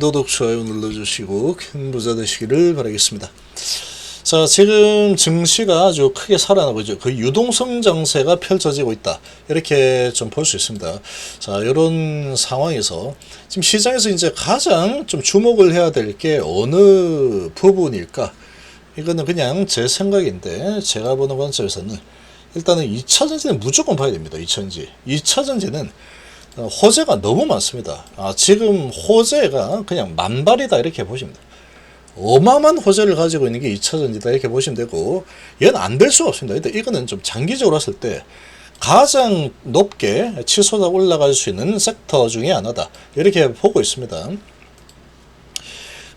도독 좋아요 눌러주시고 큰 부자 되시기를 바라겠습니다. 자, 지금 증시가 아주 크게 살아나고 있죠. 그 유동성 장세가 펼쳐지고 있다. 이렇게 좀 볼 수 있습니다. 자, 이런 상황에서 지금 시장에서 이제 가장 좀 주목을 해야 될 게 어느 부분일까? 이거는 그냥 제 생각인데 제가 보는 관점에서는 일단은 2차 전지는 무조건 봐야 됩니다. 2차 전지. 2차 전지는 어, 호재가 너무 많습니다. 아, 지금 호재가 그냥 만발이다 이렇게 돼요. 어마어마한 호재를 가지고 있는 게 2차 전지다 이렇게 보시면 되고 얘는 안 될 수가 없습니다. 근데 이거는 좀 장기적으로 봤을 때 가장 높게 치솟아 올라갈 수 있는 섹터 중에 하나다 이렇게 보고 있습니다.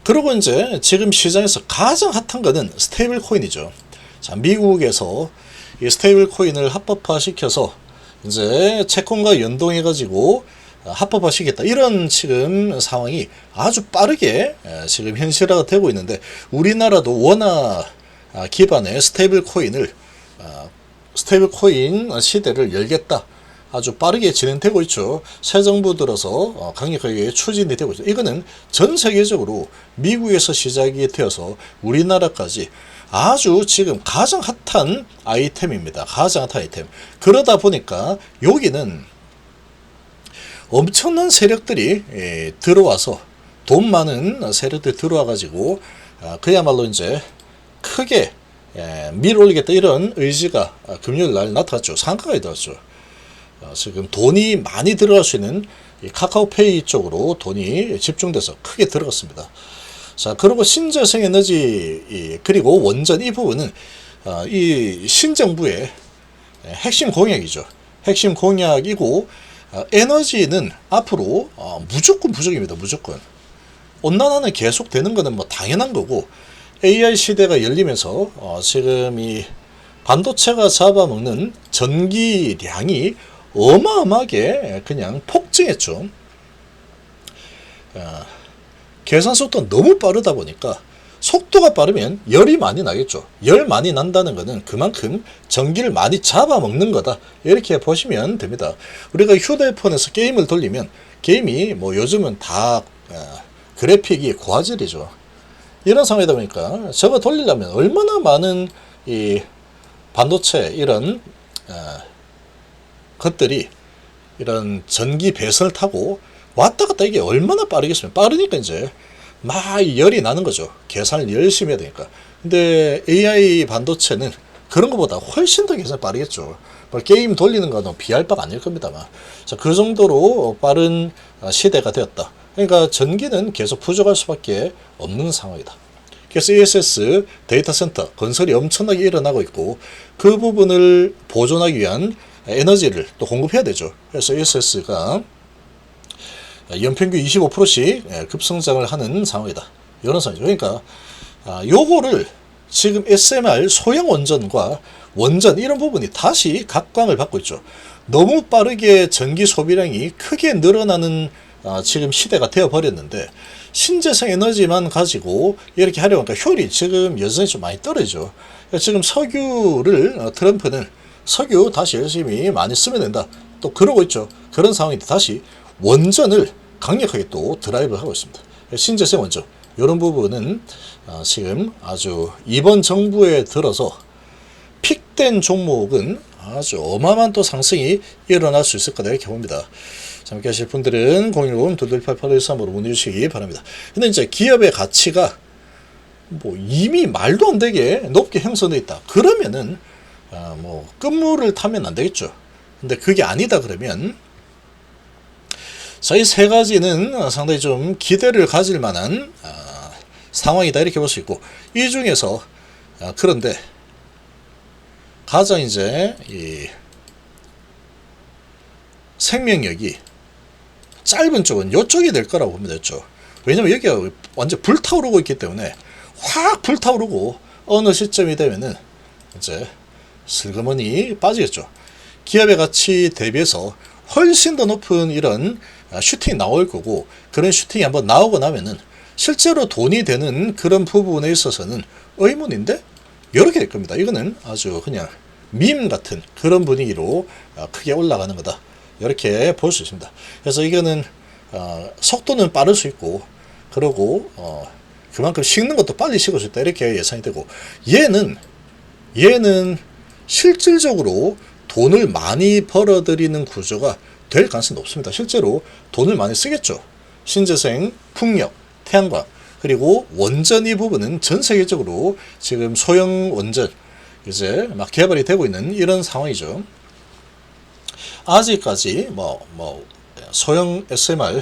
그리고 이제 지금 시장에서 가장 핫한 거는 스테이블 코인이죠. 자, 미국에서 이 스테이블 코인을 합법화 시켜서 이제 채권과 연동해 가지고 합법화 시켰다. 이런 지금 상황이 아주 빠르게 에, 지금 현실화가 되고 있는데 우리나라도 워낙 아, 기반의 스테이블 코인을 아, 스테이블 코인 시대를 열겠다. 아주 빠르게 진행되고 있죠. 새 정부 들어서 어, 강력하게 추진이 되고 있죠. 이거는 전 세계적으로 미국에서 시작이 되어서 우리나라까지 아주 지금 가장 핫한 아이템입니다. 가장 핫한 아이템. 그러다 보니까 여기는 엄청난 세력들이 예, 들어와서 돈 많은 세력들이 들어와 가지고 아, 그야말로 이제 크게 예, 밀어올리겠다 이런 의지가 아, 금요일 날 나타났죠. 상가가 들었죠. 어, 지금 돈이 많이 들어갈 수 있는 이 카카오페이 쪽으로 돈이 집중돼서 크게 들어갔습니다. 자, 그리고 신재생 에너지 이, 그리고 원전 이 부분은 어, 이 신정부의 핵심 공약이죠. 핵심 공약이고 어, 에너지는 앞으로 어, 무조건 부족입니다. 무조건. 온난화는 계속 되는 거는 뭐 당연한 거고 AI 시대가 열리면서 어, 지금 이 반도체가 잡아먹는 전기량이 어마어마하게 그냥 폭증했죠. 어, 계산 속도가 너무 빠르다 보니까 속도가 빠르면 열이 많이 나겠죠. 열 많이 난다는 것은 그만큼 전기를 많이 잡아먹는 거다. 이렇게 보시면 됩니다. 우리가 휴대폰에서 게임을 돌리면 게임이 뭐 요즘은 다 어, 그래픽이 고화질이죠. 이런 상황이다 보니까 저거 돌리려면 얼마나 많은 이 반도체 이런 어, 것들이 이런 전기 배선을 타고 왔다 갔다 이게 얼마나 빠르겠습니까? 빠르니까 이제 막 열이 나는 거죠. 계산을 열심히 해야 되니까. 근데 AI 반도체는 그런 것보다 훨씬 더 계산이 빠르겠죠. 뭐 게임 돌리는 거는 비할 바가 아닐 겁니다만. 자, 그 정도로 빠른 시대가 되었다. 그러니까 전기는 계속 부족할 수밖에 없는 상황이다. 그래서 ESS 데이터 센터 건설이 엄청나게 일어나고 있고 그 부분을 보존하기 위한 에너지를 또 공급해야 되죠. 그래서 ESS가 연평균 25%씩 급성장을 하는 상황이다. 이런 상황이죠. 그러니까 아, 요거를 지금 SMR 소형 원전과 원전 이런 부분이 다시 각광을 받고 있죠. 너무 빠르게 전기 소비량이 크게 늘어나는 아, 지금 시대가 되어 버렸는데 신재생 에너지만 가지고 이렇게 하려고 하니까 효율이 지금 여전히 좀 많이 떨어지죠. 지금 석유를 어, 트럼프는 석유 다시 열심히 많이 쓰면 된다. 또 그러고 있죠. 그런 상황인데 다시 원전을 강력하게 또 드라이브 하고 있습니다. 신재생 원전 이런 부분은 어, 지금 아주 이번 정부에 들어서 픽된 종목은 아주 어마어마한 또 상승이 일어날 수 있을 거다 이렇게 봅니다. 함께 하실 분들은 010 228 으로 문의 주시기 바랍니다. 근데 이제 기업의 가치가 뭐 이미 말도 안 되게 높게 형성돼 있다. 그러면은 아, 뭐 끝물을 타면 안 되겠죠. 근데 그게 아니다 그러면 자, 이 세 가지는 상당히 좀 기대를 가질 만한 아, 상황이다 이렇게 볼 수 있고 이 중에서 아, 그런데 가장 이제 이 생명력이 짧은 쪽은 이쪽이 될 거라고 봅니다. 이쪽. 왜냐면 여기가 완전 불타오르고 있기 때문에 확 불타오르고 어느 시점이 되면은 이제 슬그머니 빠지겠죠. 기업의 가치 대비해서 훨씬 더 높은 이런 슈팅이 나올 거고 그런 슈팅이 한번 나오고 나면은 실제로 돈이 되는 그런 부분에 있어서는 의문인데 이렇게 될 겁니다. 이거는 아주 그냥 밈 같은 그런 분위기로 크게 올라가는 거다. 이렇게 볼 수 있습니다. 그래서 이거는 어, 속도는 빠를 수 있고 그러고 어, 그만큼 식는 것도 빨리 식을 수 있다 이렇게 예상이 되고 얘는 얘는 실질적으로 돈을 많이 벌어들이는 구조가 될 가능성이 높습니다. 실제로 돈을 많이 쓰겠죠. 신재생, 풍력, 태양광 그리고 원전 이 부분은 전 세계적으로 지금 소형 원전 이제 막 개발이 되고 있는 이런 상황이죠. 아직까지 뭐, 뭐, 소형 SMR,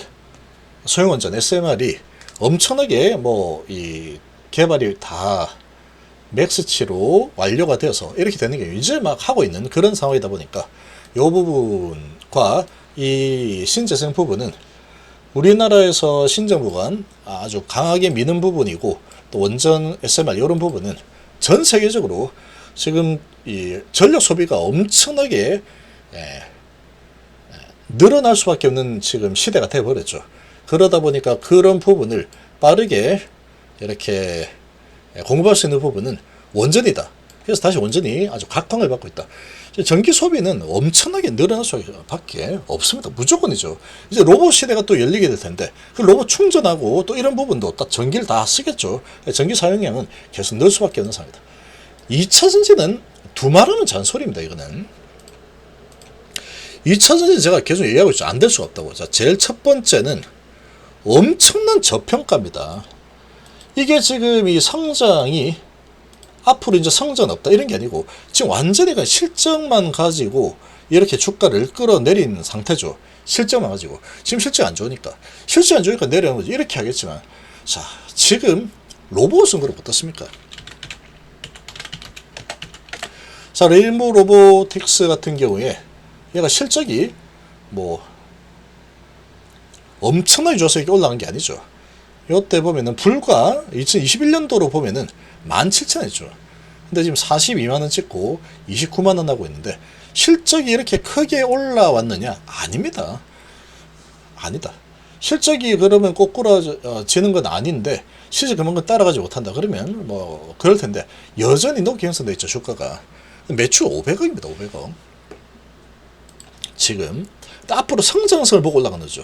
소형 원전 SMR이 엄청나게 뭐, 이 개발이 다 맥스치로 완료가 되어서 이렇게 되는 게 이제 막 하고 있는 그런 상황이다 보니까 이 부분과 이 신재생 부분은 우리나라에서 신정부가 아주 강하게 미는 부분이고 또 원전 SMR 이런 부분은 전 세계적으로 지금 이 전력 소비가 엄청나게 예, 늘어날 수밖에 없는 지금 시대가 되어버렸죠. 그러다 보니까 그런 부분을 빠르게 이렇게 공부할 수 있는 부분은 원전이다. 그래서 다시 원전이 아주 각광을 받고 있다. 전기 소비는 엄청나게 늘어날 수밖에 없습니다. 무조건이죠. 이제 로봇 시대가 또 열리게 될 텐데 그 로봇 충전하고 또 이런 부분도 딱 전기를 다 쓰겠죠. 전기 사용량은 계속 늘 수밖에 없는 상황이다. 2차 전지는 두말하면 잔소리입니다. 이거는 2차 전지 제가 계속 얘기하고 있죠. 안 될 수가 없다고. 자, 제일 첫 번째는 엄청난 저평가입니다. 이게 지금 이 성장이 앞으로 이제 성장 없다 이런 게 아니고 지금 완전히 실적만 가지고 이렇게 주가를 끌어내린 상태죠. 실적만 가지고 지금 실적 안 좋으니까 실적 안 좋으니까 내려오는 거지 이렇게 하겠지만 자 지금 로봇은 그럼 어떻습니까? 자 레인보 로보틱스 같은 경우에 얘가 실적이 뭐 엄청나게 좋아서 이렇게 올라간 게 아니죠. 이때 보면은 불과 2021년도로 보면은 17,000원이죠. 근데 지금 42만원 찍고 29만원 하고 있는데 실적이 이렇게 크게 올라왔느냐? 아닙니다. 아니다. 실적이 그러면 꼬꾸라지는 건 아닌데 실제 그만큼 따라가지 못한다. 그러면 뭐 그럴 텐데 여전히 높게 형성돼 있죠. 주가가. 매출 500억입니다. 500억. 지금 앞으로 성장성을 보고 올라가는 거죠.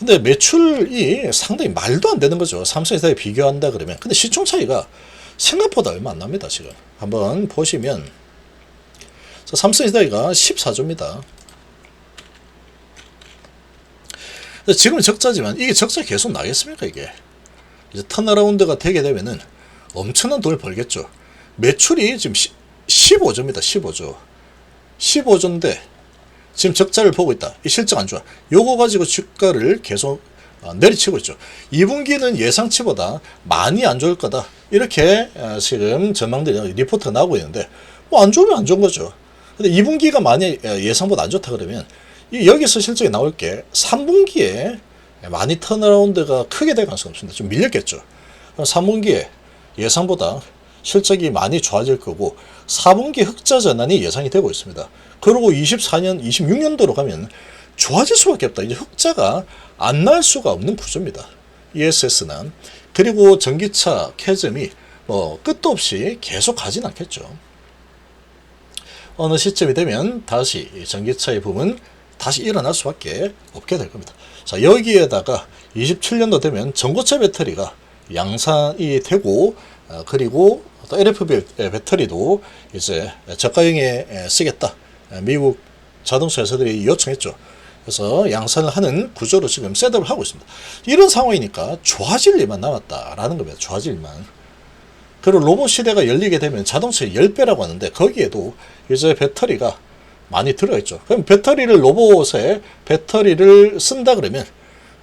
근데 매출이 상당히 말도 안 되는 거죠. 삼성에서 비교한다 그러면. 근데 시총 차이가 생각보다 얼마 안 납니다. 지금 한번 보시면 삼성에서가 14조입니다. 지금은 적자지만 이게 적자 계속 나겠습니까 이게 이제 턴어라운드가 되게 되면은 엄청난 돈을 벌겠죠. 매출이 지금 15조입니다. 15조. 15조인데 지금 적자를 보고 있다. 이 실적 안 좋아. 요거 가지고 주가를 계속 어, 내리치고 있죠. 2분기는 예상치보다 많이 안 좋을 거다. 이렇게 어, 지금 전망들이 리포트가 나오고 있는데 뭐 안 좋으면 안 좋은 거죠. 근데 2분기가 많이 어, 예상보다 안 좋다 그러면 여기서 실적이 나올 게 3분기에 많이 턴어라운드가 크게 될 가능성이 없습니다. 좀 밀렸겠죠. 3분기에 예상보다 실적이 많이 좋아질 거고 4분기 흑자 전환이 예상이 되고 있습니다. 그리고 24년, 26년도로 가면 좋아질 수밖에 없다. 이제 흑자가 안 날 수가 없는 구조입니다. ESS는. 그리고 전기차 캐즘이 뭐 끝도 없이 계속 가진 않겠죠. 어느 시점이 되면 다시 전기차의 붐은 다시 일어날 수밖에 없게 될 겁니다. 자, 여기에다가 27년도 되면 전고체 배터리가 양산이 되고, 어, 그리고 또 LFP 배터리도 이제 저가형에 쓰겠다. 미국 자동차 회사들이 요청했죠. 그래서 양산을 하는 구조로 지금 셋업을 하고 있습니다. 이런 상황이니까 좋아질 일만 남았다라는 겁니다. 좋아질 일만. 그리고 로봇 시대가 열리게 되면 자동차의 10배라고 하는데 거기에도 이제 배터리가 많이 들어있죠. 그럼 배터리를 로봇에 배터리를 쓴다 그러면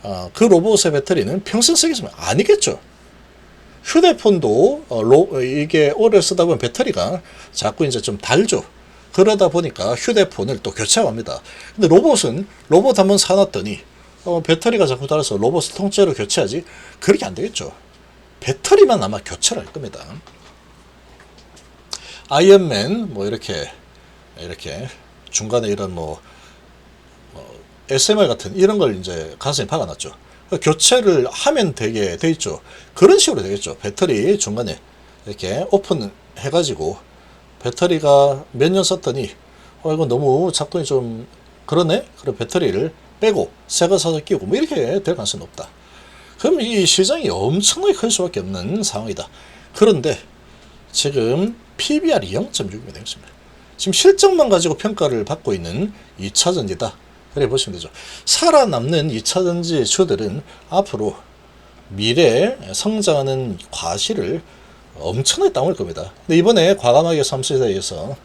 어, 그 로봇의 배터리는 평생 쓰겠으면 아니겠죠. 휴대폰도 어, 로, 이게 오래 쓰다 보면 배터리가 자꾸 이제 좀 달죠. 그러다 보니까 휴대폰을 또 교체합니다. 근데 로봇은 로봇 한번 사놨더니 어, 배터리가 자꾸 달아서 로봇을 통째로 교체하지 그렇게 안 되겠죠. 배터리만 아마 교체를 할 겁니다. 아이언맨 뭐 이렇게 이렇게 중간에 이런 뭐, 뭐 SMR 같은 이런 걸 이제 가슴에 박아놨죠. 교체를 하면 되게 돼 있죠. 그런 식으로 되겠죠. 배터리 중간에 이렇게 오픈 해가지고 배터리가 몇 년 썼더니 어 이거 너무 작동이 좀 그러네. 그럼 배터리를 빼고 새 거 사서 끼고 뭐 이렇게 될 가능성이 높다. 그럼 이 시장이 엄청나게 클 수밖에 없는 상황이다. 그런데 지금 PBR이 0.6이 되겠습니다. 지금 실적만 가지고 평가를 받고 있는 2차전지다. 그래 보시면 되죠. 살아남는 2차전지 주들은 앞으로 미래 성장하는 과실을 엄청나게 담을 겁니다. 근데 이번에 과감하게 삼수사에서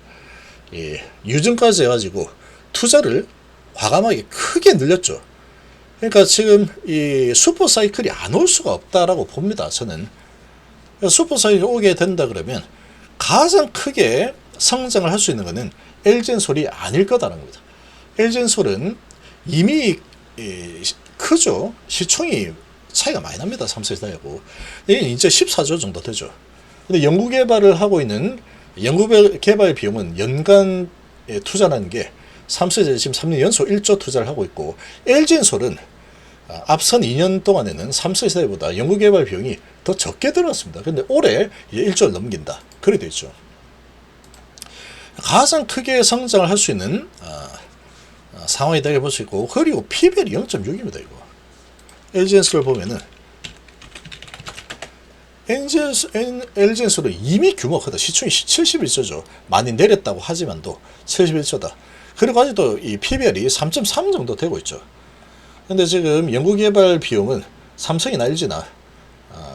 이 유증까지 해가지고 투자를 과감하게 크게 늘렸죠. 그러니까 지금 이 슈퍼 사이클이 안 올 수가 없다라고 봅니다. 저는 슈퍼 사이클이 오게 된다 그러면 가장 크게 성장을 할 수 있는 것은 엘젠 솔이 아닐 거다라는 겁니다. 엘젠솔은 이미 이, 크죠. 시총이 차이가 많이 납니다. 삼성에서하고 이게 이제 14조 정도 되죠. 근데 연구 개발을 하고 있는 연구 개발 비용은 연간 투자라는 게 삼성에서 지금 3년 연속 1조 투자를 하고 있고 LG엔솔은 아, 앞선 2년 동안에는 삼성에서보다 연구 개발 비용이 더 적게 들었습니다. 근데 올해 이제 1조를 넘긴다. 그래 돼 있죠. 가장 크게 성장을 할 수 있는 아, 아, 상황이다 이렇게 볼수 있고 그리고 PBR이 0.6입니다. 이거 LG엔솔을 보면은 LG엔솔은 이미 규모가 크다. 시총이 71조죠. 많이 내렸다고 하지만도 71조다. 그리고 아직도 이 PBR이 3.3 정도 되고 있죠. 근데 지금 연구개발 비용은 삼성이나 LG나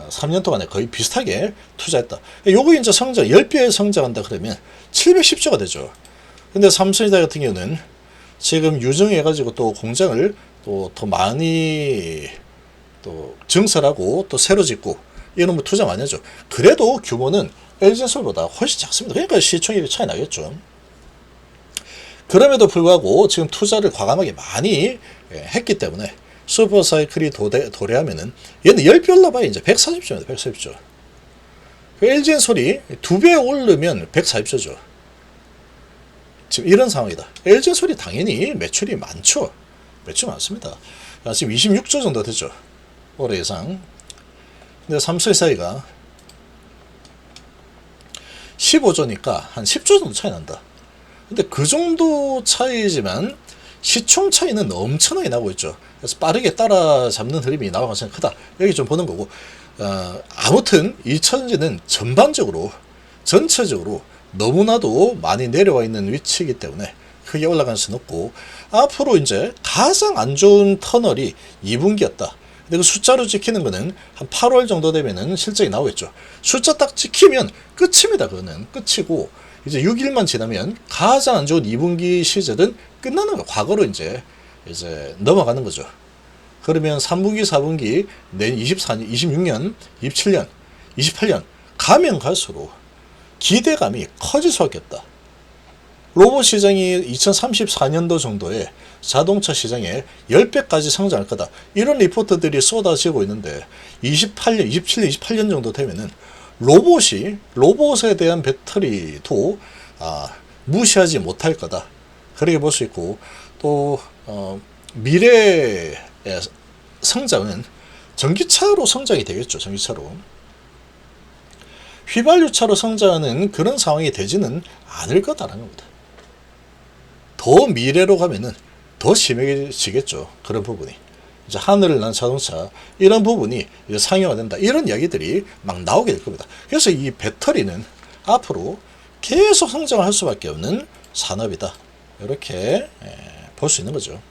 3년 동안에 거의 비슷하게 투자했다. 요거 이제 성장, 10배 성장한다 그러면 710조가 되죠. 근데 삼성이다 같은 경우는 지금 유증해가지고 또 공장을 또 더 많이 또 증설하고 또 새로 짓고 이런 뭐 투자 많이 하죠. 그래도 규모는 LG솔보다 훨씬 작습니다. 그러니까 시총이 차이 나겠죠. 그럼에도 불구하고 지금 투자를 과감하게 많이 예, 했기 때문에 슈퍼사이클이 도래, 도래하면은 얘는 10배 올라봐야 이제 140조입니다. 140조. LG엔 솔이 두배 오르면 140조죠. 지금 이런 상황이다. LG엔 솔이 당연히 매출이 많죠. 매출 많습니다. 지금 26조 정도 되죠. 올해 예상. 근데 삼성의 사이가 15조니까 한 10조 정도 차이 난다. 근데 그 정도 차이지만 시총 차이는 엄청나게 나고 있죠. 그래서 빠르게 따라잡는 흐름이 나올 가능성이 크다. 여기 좀 보는 거고. 어, 아무튼 2차전지는 전반적으로 전체적으로 너무나도 많이 내려와 있는 위치이기 때문에 크게 올라갈 수는 없고 앞으로 이제 가장 안 좋은 터널이 2분기였다. 근데 그 숫자로 지키는 거는 한 8월 정도 되면은 실적이 나오겠죠. 숫자 딱 지키면 끝입니다. 그거는 끝이고 이제 6일만 지나면 가장 안 좋은 2분기 시절은 끝나는 거 과거로 이제 이제 넘어가는 거죠. 그러면 3분기, 4분기, 내년 24년, 26년, 27년, 28년 가면 갈수록 기대감이 없다. 로봇 시장이 2034년도 정도에 자동차 시장에 10배까지 성장할 거다. 이런 리포트들이 쏟아지고 있는데 28년, 27년, 28년 정도 되면은 로봇이 로봇에 대한 배터리도 아, 무시하지 못할 거다. 그렇게 볼 수 있고 또 어, 미래의 성장은 전기차로 성장이 되겠죠. 전기차로. 휘발유차로 성장하는 그런 상황이 되지는 않을 거다라는 겁니다. 더 미래로 가면은 더 심해지겠죠. 그런 부분이. 이제 하늘을 난 자동차 이런 부분이 이제 상용화 된다 이런 이야기들이 막 나오게 될 겁니다. 그래서 이 배터리는 앞으로 계속 성장할 수밖에 없는 산업이다. 이렇게 볼 수 있는 거죠.